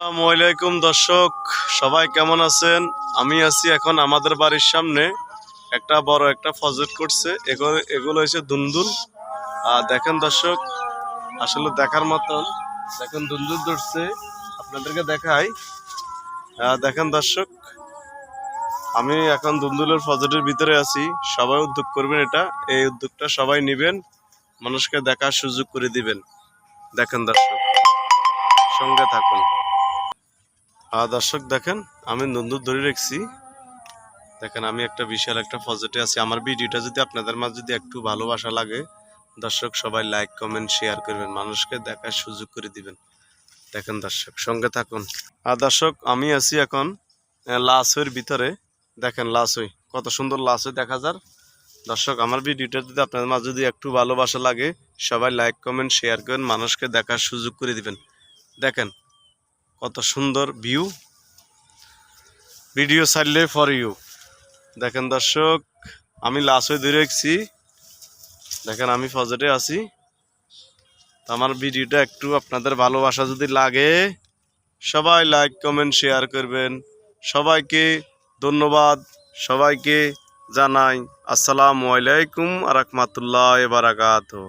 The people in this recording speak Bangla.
আসসালামু আলাইকুম দর্শক, সবাই কেমন আছেন? আমি আছি এখন আমাদের বাড়ির সামনে একটা বড় একটা প্রজেক্ট করছে। এগুলো এগুলো হচ্ছে দুন্দুল। আর দেখেন দর্শক, আসলে দেখার মতন। দেখেন দুন্দুল ধরছে। আপনাদেরকে দেখাই। দেখেন দর্শক, আমি এখন দুন্দুলের প্রজেক্টের ভিতরে আছি। সবাই উদ্যোগ করবেন এটা। এই উদ্যোগটা সবাই নেবেন। মানুষকে দেখার সুযোগ করে দিবেন। দেখেন দর্শক, সঙ্গে থাকুন। আর দর্শক দেখেন, আমি নন্দুর ধরে রেখেছি। দেখেন, আমি একটা বিশাল একটা পজিটিভ আছি। আমার ভিডিওটা যদি আপনাদের মাঝে যদি একটু ভালোবাসা লাগে, দর্শক সবাই লাইক কমেন্ট শেয়ার করবেন। মানুষকে দেখার সুযোগ করে দিবেন। দেখেন দর্শক, সঙ্গে থাকুন। আর দর্শক, আমি আছি এখন লাসইয়ের ভিতরে। দেখেন লাসই, কত সুন্দর লাসই দেখা যার। দর্শক, আমার ভিডিওটা যদি আপনাদের মাঝে যদি একটু ভালোবাসা লাগে, সবাই লাইক কমেন্ট শেয়ার করেন মানুষকে দেখার সুযোগ করে দিবেন। দেখেন কত সুন্দর ভিউ ভিডিও ছাড়লে ফর ইউ দেখেন দর্শক, আমি লাস্ট হয়ে ধরে রেখেছি। দেখেন আমি ফজেটে আছি। আমার ভিডিওটা একটু আপনাদের ভালোবাসা যদি লাগে, সবাই লাইক কমেন্ট শেয়ার করবেন। সবাইকে ধন্যবাদ। সবাইকে জানাই, আসসালামু আলাইকুম আ রহমতুল্লাহ বারাকাতুহ।